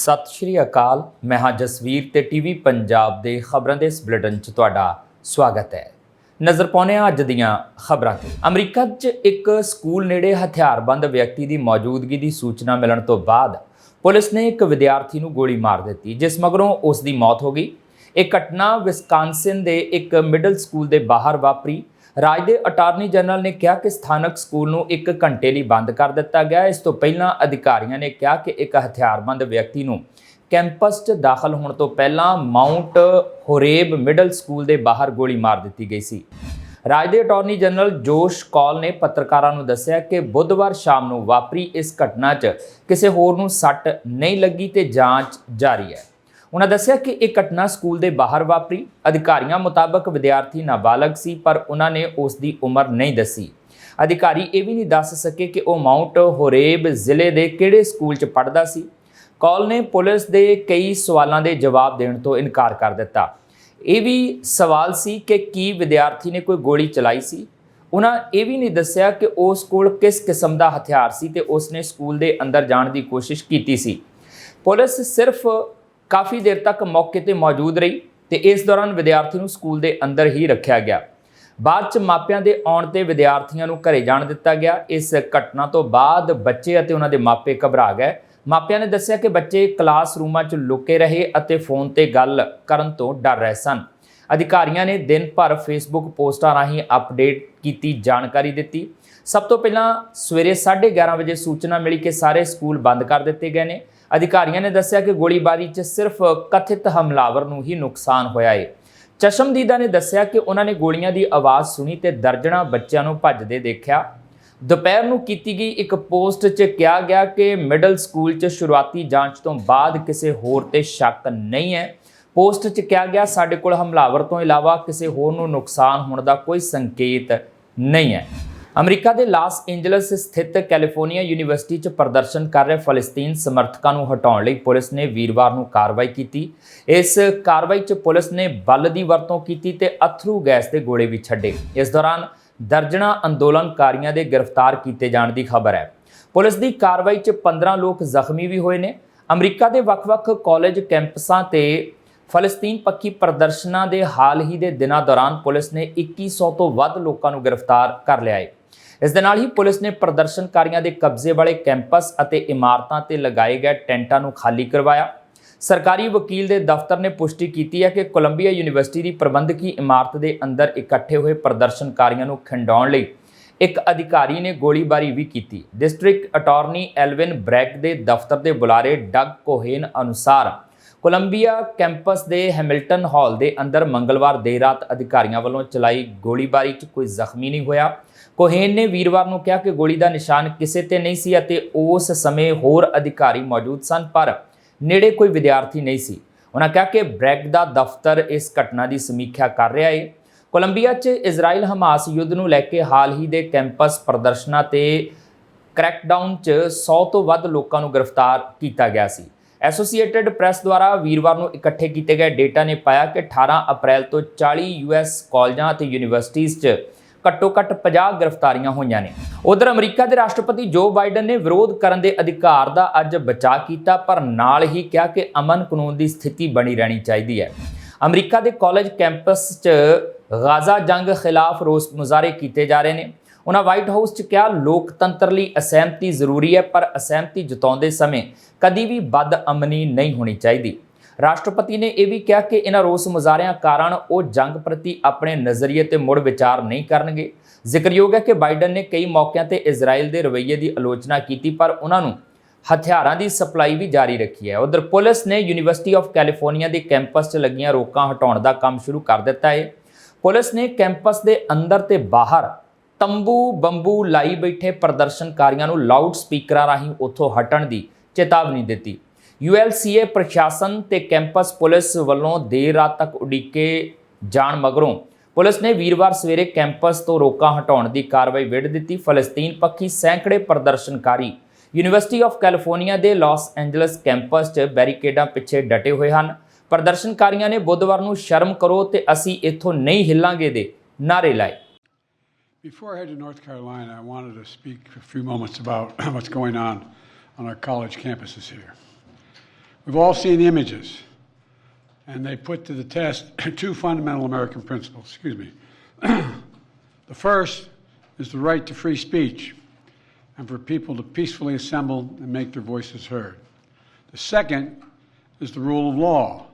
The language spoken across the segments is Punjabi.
ਸਤਿ ਸ਼੍ਰੀ ਅਕਾਲ। ਮੈਂ ਹਾਂ ਜਸਵੀਰ ਤੇ ਟੀਵੀ ਪੰਜਾਬ ਦੇ ਖਬਰਾਂ ਦੇ ਇਸ ਬੁਲੇਟਿਨ 'ਚ ਤੁਹਾਡਾ ਸਵਾਗਤ ਹੈ। ਨਜ਼ਰ ਪਾਉਂਦੇ ਹਾਂ ਅੱਜ ਦੀਆਂ ਖਬਰਾਂ ਤੇ। ਅਮਰੀਕਾ 'ਚ ਇੱਕ ਸਕੂਲ ਨੇੜੇ ਹਥਿਆਰਬੰਦ ਵਿਅਕਤੀ ਦੀ ਮੌਜੂਦਗੀ ਦੀ ਸੂਚਨਾ ਮਿਲਣ ਤੋਂ ਬਾਅਦ ਪੁਲਿਸ ਨੇ ਇੱਕ ਵਿਦਿਆਰਥੀ ਨੂੰ ਗੋਲੀ ਮਾਰ ਦਿੱਤੀ, ਜਿਸ ਮਗਰੋਂ ਉਸ ਦੀ ਮੌਤ ਹੋ ਗਈ। ਇਹ ਘਟਨਾ ਵਿਸਕਾਂਸਿਨ ਦੇ ਇੱਕ ਮਿਡਲ ਸਕੂਲ ਦੇ ਬਾਹਰ ਵਾਪਰੀ। ਰਾਜ ਦੇ ਅਟਾਰਨੀ ਜਨਰਲ ਨੇ ਕਿਹਾ ਕਿ ਸਥਾਨਕ ਸਕੂਲ ਨੂੰ 1 ਘੰਟੇ ਲਈ ਬੰਦ ਕਰ ਦਿੱਤਾ ਗਿਆ। ਇਸ ਤੋਂ ਪਹਿਲਾਂ ਅਧਿਕਾਰੀਆਂ ਨੇ ਕਿਹਾ ਕਿ ਇੱਕ ਹਥਿਆਰਬੰਦ ਵਿਅਕਤੀ ਨੂੰ ਕੈਂਪਸ 'ਚ ਦਾਖਲ ਹੋਣ ਤੋਂ ਪਹਿਲਾਂ ਮਾਊਂਟ ਹੋਰੇਬ ਮਿਡਲ ਸਕੂਲ ਦੇ ਬਾਹਰ ਗੋਲੀ ਮਾਰ ਦਿੱਤੀ ਗਈ ਸੀ। ਰਾਜ ਦੇ ਅਟਾਰਨੀ ਜਨਰਲ ਜੋਸ਼ ਕੌਲ ਨੇ ਪੱਤਰਕਾਰਾਂ ਨੂੰ ਦੱਸਿਆ ਕਿ ਬੁੱਧਵਾਰ ਸ਼ਾਮ ਨੂੰ ਵਾਪਰੀ ਇਸ ਘਟਨਾ 'ਚ ਕਿਸੇ ਹੋਰ ਨੂੰ ਸੱਟ ਨਹੀਂ ਲੱਗੀ ਤੇ ਜਾਂਚ ਜਾਰੀ ਹੈ। ਉਹਨਾਂ ਦੱਸਿਆ ਕਿ ਇਹ ਘਟਨਾ ਸਕੂਲ ਦੇ ਬਾਹਰ ਵਾਪਰੀ। ਅਧਿਕਾਰੀਆਂ ਮੁਤਾਬਕ ਵਿਦਿਆਰਥੀ ਨਾਬਾਲਗ ਸੀ, ਪਰ ਉਹਨਾਂ ਨੇ ਉਸ ਦੀ ਉਮਰ ਨਹੀਂ ਦੱਸੀ। ਅਧਿਕਾਰੀ ਇਹ ਵੀ ਨਹੀਂ ਦੱਸ ਸਕੇ ਕਿ ਉਹ ਮਾਊਂਟ ਹੋਰੇਬ ਜ਼ਿਲ੍ਹੇ ਦੇ ਕਿਹੜੇ ਸਕੂਲ 'ਚ ਪੜ੍ਹਦਾ ਸੀ। ਕੌਲ ਨੇ ਪੁਲਿਸ ਦੇ ਕਈ ਸਵਾਲਾਂ ਦੇ ਜਵਾਬ ਦੇਣ ਤੋਂ ਇਨਕਾਰ ਕਰ ਦਿੱਤਾ। ਇਹ ਵੀ ਸਵਾਲ ਸੀ ਕਿ ਕੀ ਵਿਦਿਆਰਥੀ ਨੇ ਕੋਈ ਗੋਲੀ ਚਲਾਈ ਸੀ? ਉਹਨਾਂ ਇਹ ਵੀ ਨਹੀਂ ਦੱਸਿਆ ਕਿ ਉਸ ਕੋਲ ਕਿਸ ਕਿਸਮ ਦਾ ਹਥਿਆਰ ਸੀ ਤੇ ਉਸ ਨੇ ਸਕੂਲ ਦੇ ਅੰਦਰ ਜਾਣ ਦੀ ਕੋਸ਼ਿਸ਼ ਕੀਤੀ ਸੀ। ਪੁਲਿਸ ਸਿਰਫ ਕਾਫੀ ਦੇਰ ਤੱਕ ਮੌਕੇ ਤੇ ਮੌਜੂਦ ਰਹੀ ਤੇ ਇਸ ਦੌਰਾਨ ਵਿਦਿਆਰਥੀ ਨੂੰ ਸਕੂਲ ਦੇ ਅੰਦਰ ਹੀ ਰੱਖਿਆ ਗਿਆ। ਬਾਅਦ ਚ ਮਾਪਿਆਂ ਦੇ ਆਉਣ ਤੇ ਵਿਦਿਆਰਥੀਆਂ ਨੂੰ ਘਰੇ ਜਾਣ ਦਿੱਤਾ ਗਿਆ। ਇਸ ਘਟਨਾ ਤੋਂ ਬਾਅਦ ਬੱਚੇ ਅਤੇ ਉਹਨਾਂ ਦੇ ਮਾਪੇ ਘਬਰਾ ਗਏ। ਮਾਪਿਆਂ ਨੇ ਦੱਸਿਆ ਕਿ ਬੱਚੇ ਕਲਾਸ ਰੂਮਾਂ 'ਚ ਲੁਕੇ ਰਹੇ ਅਤੇ ਫੋਨ ਤੇ ਗੱਲ ਕਰਨ ਤੋਂ ਡਰ ਰਹੇ ਸਨ। ਅਧਿਕਾਰੀਆਂ ਨੇ ਦਿਨ ਭਰ ਫੇਸਬੁੱਕ ਪੋਸਟਾਂ ਰਾਹੀਂ ਅਪਡੇਟ ਕੀਤੀ, ਜਾਣਕਾਰੀ ਦਿੱਤੀ। ਸਭ ਤੋਂ ਪਹਿਲਾਂ ਸਵੇਰੇ 11:30 ਵਜੇ ਸੂਚਨਾ ਮਿਲੀ ਕਿ ਸਾਰੇ ਸਕੂਲ ਬੰਦ ਕਰ ਦਿੱਤੇ ਗਏ ਨੇ। ਅਧਿਕਾਰੀਆਂ ਨੇ ਦੱਸਿਆ ਕਿ ਗੋਲੀਬਾਰੀ 'ਚ ਸਿਰਫ ਕਥਿਤ ਹਮਲਾਵਰ ਨੂੰ ਹੀ ਨੁਕਸਾਨ ਹੋਇਆ ਹੈ ਚਸ਼ਮਦੀਦਾ ਨੇ ਦੱਸਿਆ ਕਿ ਉਹਨਾਂ ਨੇ ਗੋਲੀਆਂ ਦੀ ਆਵਾਜ਼ ਸੁਣੀ ਤੇ ਦਰਜਣਾ ਬੱਚਿਆਂ ਨੂੰ ਭੱਜਦੇ ਦੇਖਿਆ। ਦੁਪਹਿਰ ਨੂੰ ਕੀਤੀ ਗਈ ਇੱਕ ਪੋਸਟ 'ਚ ਕਿਹਾ ਗਿਆ ਕਿ ਮਿਡਲ ਸਕੂਲ 'ਚ ਸ਼ੁਰੂਆਤੀ ਜਾਂਚ ਤੋਂ ਬਾਅਦ ਕਿਸੇ ਹੋਰ ਤੇ ਸ਼ੱਕ ਨਹੀਂ ਹੈ। ਪੋਸਟ 'ਚ ਕਿਹਾ ਗਿਆ, ਸਾਡੇ ਕੋਲ ਹਮਲਾਵਰ ਤੋਂ ਇਲਾਵਾ ਕਿਸੇ ਹੋਰ ਨੂੰ ਨੁਕਸਾਨ ਹੋਣ ਦਾ ਕੋਈ ਸੰਕੇਤ ਨਹੀਂ ਹੈ। ਅਮਰੀਕਾ ਦੇ ਲਾਸ ਐਂਜਲਸ ਸਥਿਤ ਕੈਲੀਫੋਰਨੀਆ ਯੂਨੀਵਰਸਿਟੀ 'ਚ ਪ੍ਰਦਰਸ਼ਨ ਕਰ ਰਹੇ ਫਲਸਤੀਨ ਸਮਰਥਕਾਂ ਨੂੰ ਹਟਾਉਣ ਲਈ ਪੁਲਿਸ ਨੇ ਵੀਰਵਾਰ ਨੂੰ ਕਾਰਵਾਈ ਕੀਤੀ। ਇਸ ਕਾਰਵਾਈ 'ਚ ਪੁਲਿਸ ਨੇ ਬਲ ਦੀ ਵਰਤੋਂ ਕੀਤੀ ਤੇ ਅਥਰੂ ਗੈਸ ਦੇ ਗੋਲੇ ਵੀ ਛੱਡੇ। ਇਸ ਦੌਰਾਨ ਦਰਜਣਾ ਅੰਦੋਲਨਕਾਰੀਆਂ ਦੇ ਗ੍ਰਿਫਤਾਰ ਕੀਤੇ ਜਾਣ ਦੀ ਖਬਰ ਹੈ। ਪੁਲਿਸ ਦੀ ਕਾਰਵਾਈ 'ਚ 15 ਲੋਕ ਜ਼ਖਮੀ ਵੀ ਹੋਏ ਨੇ। ਅਮਰੀਕਾ ਦੇ ਵੱਖ-ਵੱਖ ਕਾਲਜ ਕੈਂਪਸਾਂ ਤੇ ਫਲਸਤੀਨ ਪੱਖੀ ਪ੍ਰਦਰਸ਼ਨਾਂ ਦੇ ਹਾਲ ਹੀ ਦੇ ਦਿਨਾਂ ਦੌਰਾਨ ਪੁਲਿਸ ਨੇ 2100 ਤੋਂ ਵੱਧ ਲੋਕਾਂ ਨੂੰ ਗ੍ਰਿਫਤਾਰ ਕਰ ਲਿਆ ਹੈ ਇਸ ਦੇ ਨਾਲ ਹੀ ਪੁਲਿਸ ਨੇ ਪ੍ਰਦਰਸ਼ਨਕਾਰੀਆਂ ਦੇ ਕਬਜ਼ੇ ਵਾਲੇ ਕੈਂਪਸ ਅਤੇ ਇਮਾਰਤਾਂ ਤੇ ਲਗਾਏ ਗਏ ਟੈਂਟਾਂ ਨੂੰ ਖਾਲੀ ਕਰਵਾਇਆ। ਸਰਕਾਰੀ ਵਕੀਲ ਦੇ ਦਫ਼ਤਰ ਨੇ ਪੁਸ਼ਟੀ ਕੀਤੀ ਹੈ ਕਿ ਕੋਲੰਬੀਆ ਯੂਨੀਵਰਸਿਟੀ ਦੀ ਪ੍ਰਬੰਧਕੀ ਇਮਾਰਤ ਦੇ ਅੰਦਰ ਇਕੱਠੇ ਹੋਏ ਪ੍ਰਦਰਸ਼ਨਕਾਰੀਆਂ ਨੂੰ ਖੰਡਾਉਣ ਲਈ ਇੱਕ ਅਧਿਕਾਰੀ ਨੇ ਗੋਲੀਬਾਰੀ ਵੀ ਕੀਤੀ। ਡਿਸਟ੍ਰਿਕਟ ਅਟਾਰਨੀ ਐਲਵਿਨ ਬ੍ਰੈਕ ਦੇ ਦਫ਼ਤਰ ਦੇ ਬੁਲਾਰੇ ਡਗ ਕੋਹੇਨ ਅਨੁਸਾਰ ਕੋਲੰਬੀਆ ਕੈਂਪਸ ਦੇ ਹੈਮਿਲਟਨ ਹਾਲ ਦੇ ਅੰਦਰ ਮੰਗਲਵਾਰ ਦੇਰ ਰਾਤ ਅਧਿਕਾਰੀਆਂ ਵੱਲੋਂ ਚਲਾਈ ਗੋਲੀਬਾਰੀ 'ਚ ਕੋਈ ਜ਼ਖਮੀ ਨਹੀਂ ਹੋਇਆ। ਕੋਹੇਨ ਨੇ ਵੀਰਵਾਰ ਨੂੰ ਕਿਹਾ ਕਿ ਗੋਲੀ ਦਾ ਨਿਸ਼ਾਨ ਕਿਸੇ ਤੇ ਨਹੀਂ ਸੀ ਅਤੇ ਉਸ ਸਮੇਂ ਹੋਰ ਅਧਿਕਾਰੀ ਮੌਜੂਦ ਸਨ, ਪਰ ਨੇੜੇ ਕੋਈ ਵਿਦਿਆਰਥੀ ਨਹੀਂ ਸੀ। ਉਹਨਾਂ ਕਿਹਾ ਕਿ ਬ੍ਰੈਕ ਦਾ ਦਫ਼ਤਰ ਇਸ ਘਟਨਾ ਦੀ ਸਮੀਖਿਆ ਕਰ ਰਿਹਾ ਹੈ ਕੋਲੰਬੀਆ 'ਚ ਇਜ਼ਰਾਈਲ ਹਮਾਸ ਯੁੱਧ ਨੂੰ ਲੈ ਕੇ ਹਾਲ ਹੀ ਦੇ ਕੈਂਪਸ ਪ੍ਰਦਰਸ਼ਨਾਂ ਤੇ ਕ੍ਰੈਕਡਾਊਨ 'ਚ 100 ਤੋਂ ਵੱਧ ਲੋਕਾਂ ਨੂੰ ਗ੍ਰਿਫਤਾਰ ਕੀਤਾ ਗਿਆ ਸੀ। ਐਸੋਸੀਏਟਿਡ ਪ੍ਰੈਸ ਦੁਆਰਾ ਵੀਰਵਾਰ ਨੂੰ ਇਕੱਠੇ ਕੀਤੇ ਗਏ ਡੇਟਾ ਨੇ ਪਾਇਆ ਕਿ 18 ਅਪ੍ਰੈਲ ਤੋਂ 40 ਯੂਐਸ ਕਾਲਜਾਂ ਅਤੇ ਯੂਨੀਵਰਸਿਟੀਆਂ 'ਚ ਘੱਟੋ-ਘੱਟ 50 ਗ੍ਰਿਫਤਾਰੀਆਂ ਹੋਈਆਂ ਨੇ। ਉਧਰ ਅਮਰੀਕਾ ਦੇ ਰਾਸ਼ਟਰਪਤੀ ਜੋ ਬਾਈਡਨ ਨੇ ਵਿਰੋਧ ਕਰਨ ਦੇ ਅਧਿਕਾਰ ਦਾ ਅੱਜ ਬਚਾਅ ਕੀਤਾ, ਪਰ ਨਾਲ ਹੀ ਕਿਹਾ ਕਿ ਅਮਨ ਕਾਨੂੰਨ ਦੀ ਸਥਿਤੀ ਬਣੀ ਰਹਿਣੀ ਚਾਹੀਦੀ ਹੈ। ਅਮਰੀਕਾ ਦੇ ਕਾਲਜ ਕੈਂਪਸ 'ਚ ਗਾਜ਼ਾ ਜੰਗ ਖਿਲਾਫ ਰੋਸ ਮੁਜ਼ਾਹਰੇ ਕੀਤੇ ਜਾ ਰਹੇ ਨੇ। ਉਹਨਾਂ ਵਾਈਟ ਹਾਊਸ 'ਚ ਕਿਹਾ, ਲੋਕਤੰਤਰ ਲਈ ਅਸਹਿਮਤੀ ਜ਼ਰੂਰੀ ਹੈ, ਪਰ ਅਸਹਿਮਤੀ ਜਤਾਉਂਦੇ ਸਮੇਂ ਕਦੀ ਵੀ ਬਦਅਮਨੀ ਨਹੀਂ ਹੋਣੀ ਚਾਹੀਦੀ। ਰਾਸ਼ਟਰਪਤੀ ਨੇ ਇਹ ਵੀ ਕਿਹਾ ਕਿ ਇਹਨਾਂ ਰੋਸ ਮੁਜ਼ਾਹਰਿਆਂ ਕਾਰਨ ਉਹ ਜੰਗ ਪ੍ਰਤੀ ਆਪਣੇ ਨਜ਼ਰੀਏ ਤੇ ਮੁੜ ਵਿਚਾਰ ਨਹੀਂ ਕਰਨਗੇ। ਜ਼ਿਕਰਯੋਗ ਹੈ ਕਿ ਬਾਈਡਨ ਨੇ ਕਈ ਮੌਕਿਆਂ ਤੇ ਇਜ਼ਰਾਈਲ ਦੇ ਰਵੱਈਏ ਦੀ ਆਲੋਚਨਾ ਕੀਤੀ, ਪਰ ਉਹਨਾਂ ਨੂੰ ਹਥਿਆਰਾਂ ਦੀ ਸਪਲਾਈ ਵੀ ਜਾਰੀ ਰੱਖੀ ਹੈ। ਉਧਰ ਪੁਲਿਸ ਨੇ ਯੂਨੀਵਰਸਿਟੀ ਆਫ ਕੈਲੀਫੋਰਨੀਆ ਦੇ ਕੈਂਪਸ 'ਚ ਲੱਗੀਆਂ ਰੋਕਾਂ ਹਟਾਉਣ ਦਾ ਕੰਮ ਸ਼ੁਰੂ ਕਰ ਦਿੱਤਾ ਹੈ। ਪੁਲਿਸ ਨੇ ਕੈਂਪਸ ਦੇ ਅੰਦਰ ਤੇ ਬਾਹਰ ਤੰਬੂ ਬੰਬੂ ਲਾਈ ਬੈਠੇ ਪ੍ਰਦਰਸ਼ਨਕਾਰੀਆਂ ਨੂੰ ਲਾਊਡ ਸਪੀਕਰਾਂ ਰਾਹੀਂ ਉੱਥੋਂ ਹਟਣ ਦੀ ਚੇਤਾਵਨੀ ਦਿੱਤੀ। ULCA ਪ੍ਰਸ਼ਾਸਨ ਤੇ ਕੈਂਪਸ ਪੁਲਿਸ ਵੱਲੋਂ ਦੇਰ ਰਾਤ ਤੱਕ ਉਡੀਕੇ ਜਾਣ ਮਗਰੋਂ ਪੁਲਿਸ ਨੇ ਵੀਰਵਾਰ ਸਵੇਰੇ ਕੈਂਪਸ ਤੋਂ ਰੋਕਾਂ ਹਟਾਉਣ ਦੀ ਕਾਰਵਾਈ ਵਿੱਢ ਦਿੱਤੀ। ਫਲਸਤੀਨ ਪੱਖੀ ਸੈਂਕੜੇ ਪ੍ਰਦਰਸ਼ਨਕਾਰੀ ਯੂਨੀਵਰਸਿਟੀ ਆਫ ਕੈਲੀਫੋਰਨੀਆ ਦੇ ਲਾਸ ਐਂਜਲਸ ਕੈਂਪਸ 'ਚ ਬੈਰੀਕੇਡਾਂ ਪਿੱਛੇ ਡਟੇ ਹੋਏ ਹਨ। ਪ੍ਰਦਰਸ਼ਨਕਾਰੀਆਂ ਨੇ ਬੁੱਧਵਾਰ ਨੂੰ ਸ਼ਰਮ ਕਰੋ ਤੇ ਅਸੀਂ ਇੱਥੋਂ ਨਹੀਂ ਹਿੱਲਾਂਗੇ ਦੇ ਨਾਰੇ ਲਾਏ। Before I head to North Carolina, I wanted to speak a few moments about what's going on on our college campuses here. We've all seen the images, and they put to the test two fundamental American principles. Excuse me. the first is the right to free speech and for people to peacefully assemble and make their voices heard. The second is the rule of law.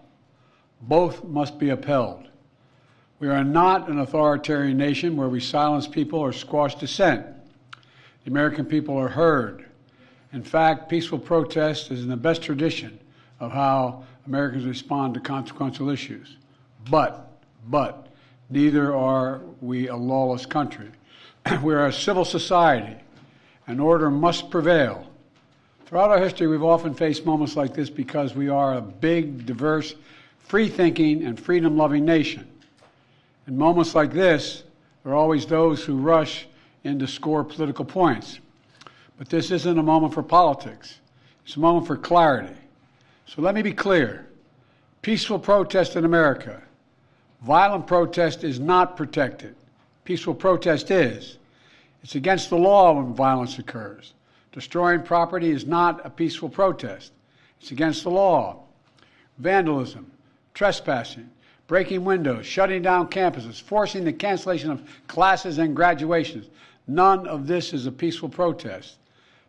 Both must be upheld. We are not an authoritarian nation where we silence people or squash dissent. The American people are heard. In fact, peaceful protest is in the best tradition of how Americans respond to consequential issues. But, but, neither are we a lawless country. we are a civil society, and order must prevail. Throughout our history, we've often faced moments like this because we are a big, diverse, free thinking, and freedom loving nation. In moments like this, there are always those who rush in to score political points. But this isn't a moment for politics, it's a moment for clarity. So let me be clear peaceful protest in America, violent protest is not protected. Peaceful protest is. It's against the law when violence occurs. Destroying property is not a peaceful protest, it's against the law. Vandalism, trespassing, breaking windows, shutting down campuses, forcing the cancellation of classes and graduations. None of this is a peaceful protest.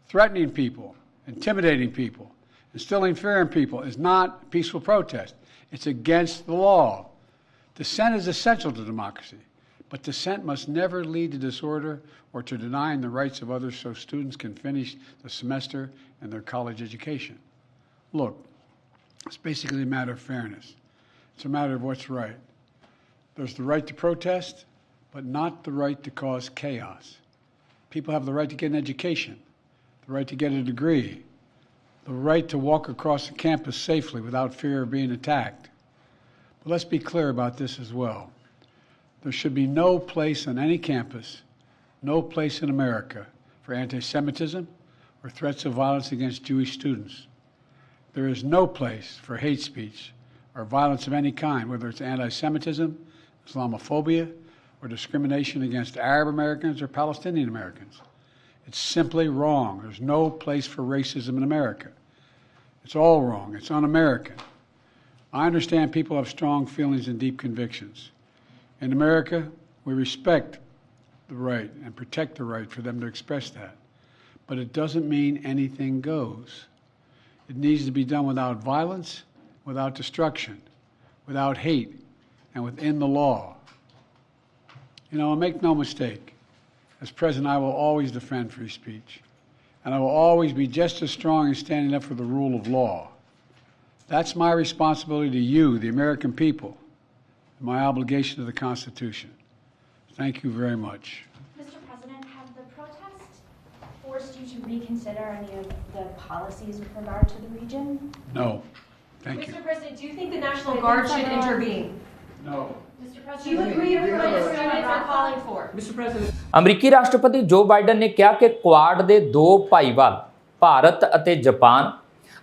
Threatening people, intimidating people, instilling fear in people is not peaceful protest. It's against the law. Dissent is essential to democracy, but dissent must never lead to disorder or to denying the rights of others so students can finish the semester and their college education. Look, it's basically a matter of fairness. It's a matter of what's right. There's the right to protest, but not the right to cause chaos. People have the right to get an education, the right to get a degree, the right to walk across the campus safely without fear of being attacked. But let's be clear about this as well. There should be no place on any campus, no place in America for anti Semitism or threats of violence against Jewish students. There is no place for hate speech or violence of any kind, whether it's anti Semitism, Islamophobia, or discrimination against Arab Americans or Palestinian Americans. It's simply wrong. There's no place for racism in America. It's all wrong. It's un American. I understand people have strong feelings and deep convictions. In America, we respect the right and protect the right for them to express that. But it doesn't mean anything goes. It needs to be done without violence, without destruction, without hate, and within the law. You know, make no mistake, as president, I will always defend free speech. And I will always be just as strong in standing up for the rule of law. That's my responsibility to you, the American people, and my obligation to the Constitution. Thank you very much. Mr. President, have the protests forced you to reconsider any of the policies with regard to the region? No. Thank you. Mr. President, do you think the National Guard should intervene? No. Mr. Do you President, agree with what the students are calling for? Mr. President, ਅਮਰੀਕੀ ਰਾਸ਼ਟਰਪਤੀ ਜੋ ਬਾਈਡਨ ਨੇ ਕਿਹਾ ਕਿ ਕੁਆਡ ਦੇ ਦੋ ਭਾਈਵਾਲ ਭਾਰਤ ਅਤੇ ਜਾਪਾਨ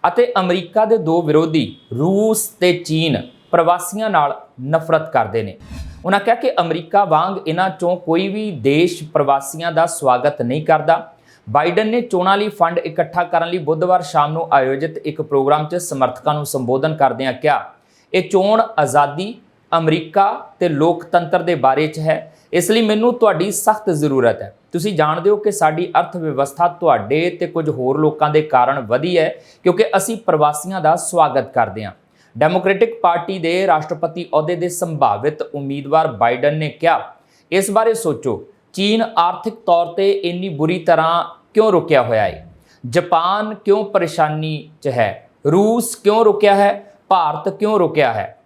ਅਤੇ ਅਮਰੀਕਾ ਦੇ ਦੋ ਵਿਰੋਧੀ ਰੂਸ ਤੇ ਚੀਨ ਪ੍ਰਵਾਸੀਆਂ ਨਾਲ ਨਫ਼ਰਤ ਕਰਦੇ ਨੇ ਉਹਨਾਂ ਕਿਹਾ ਕਿ ਅਮਰੀਕਾ ਵਾਂਗ ਇਹਨਾਂ ਚੋਂ ਕੋਈ ਵੀ ਦੇਸ਼ ਪ੍ਰਵਾਸੀਆਂ ਦਾ ਸਵਾਗਤ ਨਹੀਂ ਕਰਦਾ ਬਾਈਡਨ ਨੇ ਚੋਣਾਂ ਲਈ ਫੰਡ ਇਕੱਠਾ ਕਰਨ ਲਈ ਬੁੱਧਵਾਰ ਸ਼ਾਮ ਨੂੰ ਆਯੋਜਿਤ ਇੱਕ ਪ੍ਰੋਗਰਾਮ 'ਚ ਸਮਰਥਕਾਂ ਨੂੰ ਸੰਬੋਧਨ ਕਰਦਿਆਂ ਕਿਹਾ। ਇਹ ਚੋਣ ਆਜ਼ਾਦੀ, ਅਮਰੀਕਾ ਤੇ ਲੋਕਤੰਤਰ ਦੇ ਬਾਰੇ 'ਚ ਹੈ। ਇਸ ਲਈ ਮੈਨੂੰ ਤੁਹਾਡੀ ਸਖਤ ਜ਼ਰੂਰਤ ਹੈ। ਤੁਸੀਂ ਜਾਣਦੇ ਹੋ ਕਿ ਸਾਡੀ ਅਰਥ ਵਿਵਸਥਾ ਤੁਹਾਡੇ ਤੇ ਕੁਝ ਹੋਰ ਲੋਕਾਂ ਦੇ ਕਾਰਨ ਵਧੀ ਹੈ, ਕਿਉਂਕਿ ਅਸੀਂ ਪ੍ਰਵਾਸੀਆਂ ਦਾ ਸਵਾਗਤ ਕਰਦੇ ਹਾਂ। ਡੈਮੋਕ੍ਰੈਟਿਕ ਪਾਰਟੀ ਦੇ ਰਾਸ਼ਟਰਪਤੀ ਅਹੁਦੇ ਦੇ ਸੰਭਾਵਿਤ ਉਮੀਦਵਾਰ ਬਾਈਡਨ ਨੇ ਕਿਹਾ, ਇਸ ਬਾਰੇ ਸੋਚੋ। ਚੀਨ ਆਰਥਿਕ ਤੌਰ ਤੇ ਇੰਨੀ ਬੁਰੀ ਤਰ੍ਹਾਂ ਕਿਉਂ ਰੁਕਿਆ ਹੋਇਆ ਹੈ ਜਾਪਾਨ ਕਿਉਂ ਪਰੇਸ਼ਾਨੀ 'ਚ ਹੈ? ਰੂਸ ਕਿਉਂ ਰੁਕਿਆ ਹੈ? ਭਾਰਤ ਕਿਉਂ ਰੁਕਿਆ ਹੈ?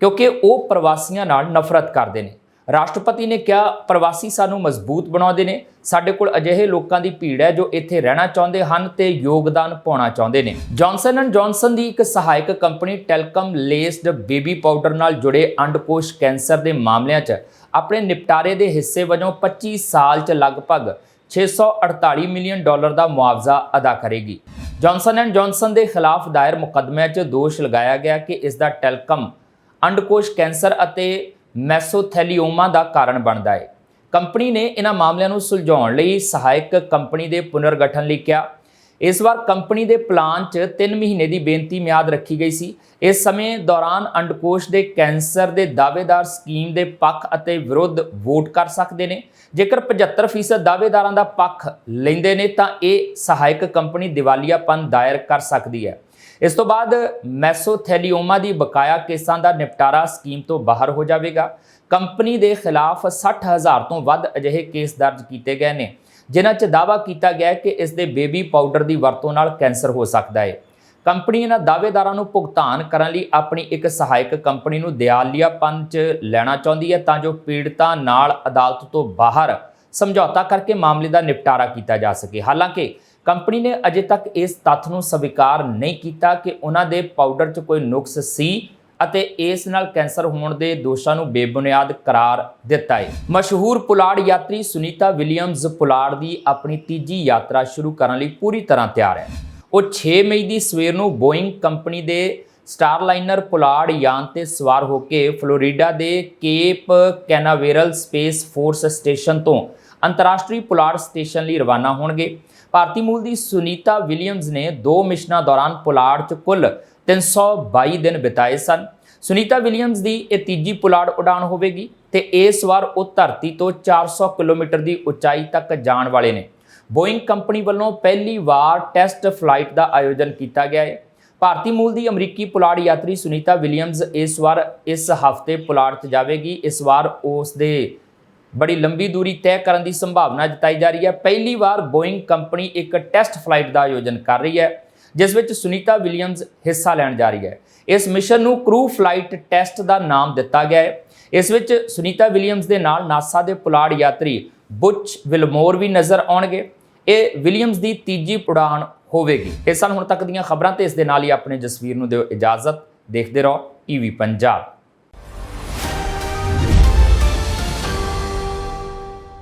ਕਿਉਂਕਿ ਉਹ ਪ੍ਰਵਾਸੀਆਂ ਨਾਲ ਨਫ਼ਰਤ ਕਰਦੇ ਨੇ। ਰਾਸ਼ਟਰਪਤੀ ਨੇ ਕਿਹਾ, ਪ੍ਰਵਾਸੀ ਸਾਨੂੰ ਮਜ਼ਬੂਤ ਬਣਾਉਂਦੇ ਨੇ। ਸਾਡੇ ਕੋਲ ਅਜਿਹੇ ਲੋਕਾਂ ਦੀ ਭੀੜ ਹੈ ਜੋ ਇੱਥੇ ਰਹਿਣਾ ਚਾਹੁੰਦੇ ਹਨ ਤੇ ਯੋਗਦਾਨ ਪਾਉਣਾ ਚਾਹੁੰਦੇ ਨੇ। ਜੌਨਸਨ ਐਂਡ ਜੌਨਸਨ ਦੀ ਇੱਕ ਸਹਾਇਕ company talcum laced baby powder ਨਾਲ ਜੁੜੇ ਅੰਡਕੋਸ਼ ਕੈਂਸਰ ਦੇ ਮਾਮਲਿਆਂ 'ਚ ਆਪਣੇ ਨਿਪਟਾਰੇ ਦੇ ਹਿੱਸੇ ਵਜੋਂ 25 ਸਾਲ 'ਚ ਲਗਭਗ 648 ਮਿਲੀਅਨ ਡਾਲਰ ਦਾ ਮੁਆਵਜ਼ਾ ਅਦਾ ਕਰੇਗੀ। ਜੌਨਸਨ ਐਂਡ ਜੌਨਸਨ ਦੇ ਖਿਲਾਫ ਦਾਇਰ ਮੁਕੱਦਮਿਆਂ 'ਚ ਦੋਸ਼ ਲਗਾਇਆ ਗਿਆ ਕਿ ਇਸ ਦਾ ਟੈਲਕਮ ਅੰਡਕੋਸ਼ ਕੈਂਸਰ ਅਤੇ ਮੈਸੋਥੈਲੀਓਮਾ ਦਾ ਕਾਰਨ ਬਣਦਾ ਹੈ। ਕੰਪਨੀ ਨੇ ਇਹਨਾਂ ਮਾਮਲਿਆਂ ਨੂੰ ਸੁਲਝਾਉਣ ਲਈ ਸਹਾਇਕ ਕੰਪਨੀ ਦੇ ਪੁਨਰਗਠਨ ਲਈ ਕਿਹਾ। ਇਸ ਵਾਰ ਕੰਪਨੀ ਦੇ ਪਲਾਨ 'ਚ 3 ਮਹੀਨੇ ਦੀ ਬੇਨਤੀ ਮਿਆਦ ਰੱਖੀ ਗਈ ਸੀ। ਇਸ ਸਮੇਂ ਦੌਰਾਨ ਅੰਡਕੋਸ਼ ਦੇ ਕੈਂਸਰ ਦੇ ਦਾਅਵੇਦਾਰ ਸਕੀਮ ਦੇ ਪੱਖ ਅਤੇ ਵਿਰੁੱਧ ਵੋਟ ਕਰ ਸਕਦੇ ਨੇ। ਜੇਕਰ 75% ਦਾਅਵੇਦਾਰਾਂ ਦਾ ਪੱਖ ਲੈਂਦੇ ਨੇ ਤਾਂ ਇਹ ਸਹਾਇਕ ਕੰਪਨੀ ਦਿਵਾਲੀਆਪਨ ਦਾਇਰ ਕਰ ਸਕਦੀ ਹੈ। ਇਸ ਤੋਂ ਬਾਅਦ ਮੈਸੋਥੈਲੀਓਮਾ ਦੀ ਬਕਾਇਆ ਕੇਸਾਂ ਦਾ ਨਿਪਟਾਰਾ ਸਕੀਮ ਤੋਂ ਬਾਹਰ ਹੋ ਜਾਵੇਗਾ। ਕੰਪਨੀ ਦੇ ਖਿਲਾਫ 60000 ਤੋਂ ਵੱਧ ਅਜਿਹੇ ਕੇਸ ਦਰਜ ਕੀਤੇ ਗਏ ਨੇ, ਜਿਨ੍ਹਾਂ 'ਚ ਦਾਅਵਾ ਕੀਤਾ ਗਿਆ ਹੈ ਕਿ ਇਸ ਦੇ ਬੇਬੀ ਪਾਊਡਰ ਦੀ ਵਰਤੋਂ ਨਾਲ ਕੈਂਸਰ ਹੋ ਸਕਦਾ ਹੈ। ਕੰਪਨੀ ਇਹਨਾਂ ਦਾਅਵੇਦਾਰਾਂ ਨੂੰ ਭੁਗਤਾਨ ਕਰਨ ਲਈ ਆਪਣੀ ਇੱਕ ਸਹਾਇਕ ਕੰਪਨੀ ਨੂੰ ਦਿਆਲੀਆਪਨ 'ਚ ਲੈਣਾ ਚਾਹੁੰਦੀ ਹੈ ਤਾਂ ਜੋ ਪੀੜਤਾਂ ਨਾਲ ਅਦਾਲਤ ਤੋਂ ਬਾਹਰ ਸਮਝੌਤਾ ਕਰਕੇ ਮਾਮਲੇ ਦਾ ਨਿਪਟਾਰਾ ਕੀਤਾ ਜਾ ਸਕੇ। ਹਾਲਾਂਕਿ ਕੰਪਨੀ ਨੇ ਅਜੇ ਤੱਕ ਇਸ ਤੱਥ ਨੂੰ ਸਵੀਕਾਰ ਨਹੀਂ ਕੀਤਾ ਕਿ ਉਹਨਾਂ ਦੇ ਪਾਊਡਰ 'ਚ ਕੋਈ ਨੁਕਸ ਸੀ ਅਤੇ ਇਸ ਨਾਲ ਕੈਂਸਰ ਹੋਣ ਦੇ ਦੋਸ਼ਾਂ ਨੂੰ ਬੇਬੁਨਿਆਦ ਕਰਾਰ ਦਿੱਤਾ ਹੈ। ਮਸ਼ਹੂਰ ਪੁਲਾੜ ਯਾਤਰੀ ਸੁਨੀਤਾ ਵਿਲੀਅਮਜ਼ ਪੁਲਾੜ ਦੀ ਆਪਣੀ ਤੀਜੀ ਯਾਤਰਾ ਸ਼ੁਰੂ ਕਰਨ ਲਈ ਪੂਰੀ ਤਰ੍ਹਾਂ ਤਿਆਰ ਹੈ। ਉਹ 6 ਮਈ ਦੀ ਸਵੇਰ ਨੂੰ ਬੋਇੰਗ ਕੰਪਨੀ ਦੇ ਸਟਾਰਲਾਈਨਰ ਪੁਲਾੜ ਯਾਨ ਤੇ ਸਵਾਰ ਹੋ ਕੇ ਫਲੋਰੀਡਾ ਦੇ Cape Canaveral space force station ਤੋਂ ਅੰਤਰਰਾਸ਼ਟਰੀ ਪੁਲਾੜ ਸਟੇਸ਼ਨ ਲਈ ਰਵਾਨਾ ਹੋਣਗੇ। ਭਾਰਤੀ ਮੂਲ ਦੀ ਸੁਨੀਤਾ ਵਿਲੀਅਮਸ ਨੇ ਦੋ ਮਿਸ਼ਨਾਂ ਦੌਰਾਨ ਪੁਲਾੜ 'ਚ ਕੁੱਲ 322 ਦਿਨ ਬਿਤਾਏ ਸਨ। ਸੁਨੀਤਾ ਵਿਲੀਅਮਸ ਦੀ ਇਹ ਤੀਜੀ ਪੁਲਾੜ ਉਡਾਣ ਹੋਵੇਗੀ ਤੇ ਇਸ ਵਾਰ ਉਹ ਧਰਤੀ ਤੋਂ 400 ਕਿਲੋਮੀਟਰ ਦੀ ਉਚਾਈ ਤੱਕ ਜਾਣ ਵਾਲੇ ਨੇ। ਬੋਇੰਗ ਕੰਪਨੀ ਵੱਲੋਂ ਪਹਿਲੀ ਵਾਰ ਟੈਸਟ ਫਲਾਈਟ ਦਾ ਆਯੋਜਨ ਕੀਤਾ ਗਿਆ ਹੈ। ਭਾਰਤੀ ਮੂਲ ਦੀ ਅਮਰੀਕੀ ਪੁਲਾੜ ਯਾਤਰੀ ਸੁਨੀਤਾ ਵਿਲੀਅਮਸ ਇਸ ਵਾਰ ਇਸ ਹਫ਼ਤੇ ਪੁਲਾੜ 'ਚ ਜਾਵੇਗੀ। ਇਸ ਵਾਰ ਉਸ ਦੇ ਬੜੀ ਲੰਬੀ ਦੂਰੀ ਤੈਅ ਕਰਨ ਦੀ ਸੰਭਾਵਨਾ ਜਤਾਈ ਜਾ ਰਹੀ ਹੈ। ਪਹਿਲੀ ਵਾਰ ਬੋਇੰਗ ਕੰਪਨੀ ਇੱਕ ਟੈਸਟ ਫਲਾਈਟ ਦਾ ਆਯੋਜਨ ਕਰ ਰਹੀ ਹੈ, ਜਿਸ ਵਿੱਚ ਸੁਨੀਤਾ ਵਿਲੀਅਮਸ ਹਿੱਸਾ ਲੈਣ ਜਾ ਰਹੀ ਹੈ। ਇਸ ਮਿਸ਼ਨ ਨੂੰ ਕਰੂ ਫਲਾਈਟ ਟੈਸਟ ਦਾ ਨਾਮ ਦਿੱਤਾ ਗਿਆ ਹੈ। ਇਸ ਵਿੱਚ ਸੁਨੀਤਾ ਵਿਲੀਅਮਸ ਦੇ ਨਾਲ ਨਾਸਾ ਦੇ ਪੁਲਾੜ ਯਾਤਰੀ ਬੁੱਚ ਵਿਲਮੋਰ ਵੀ ਨਜ਼ਰ ਆਉਣਗੇ। ਇਹ ਵਿਲੀਅਮਸ ਦੀ ਤੀਜੀ ਉਡਾਣ ਹੋਵੇਗੀ। ਇਹ ਸਨ ਹੁਣ ਤੱਕ ਦੀਆਂ ਖਬਰਾਂ ਤੇ ਇਸ ਦੇ ਨਾਲ ਹੀ ਆਪਣੇ ਜਸਵੀਰ ਨੂੰ ਦਿਓ ਇਜਾਜ਼ਤ। ਦੇਖਦੇ ਰਹੋ ਟੀਵੀ ਪੰਜਾਬ।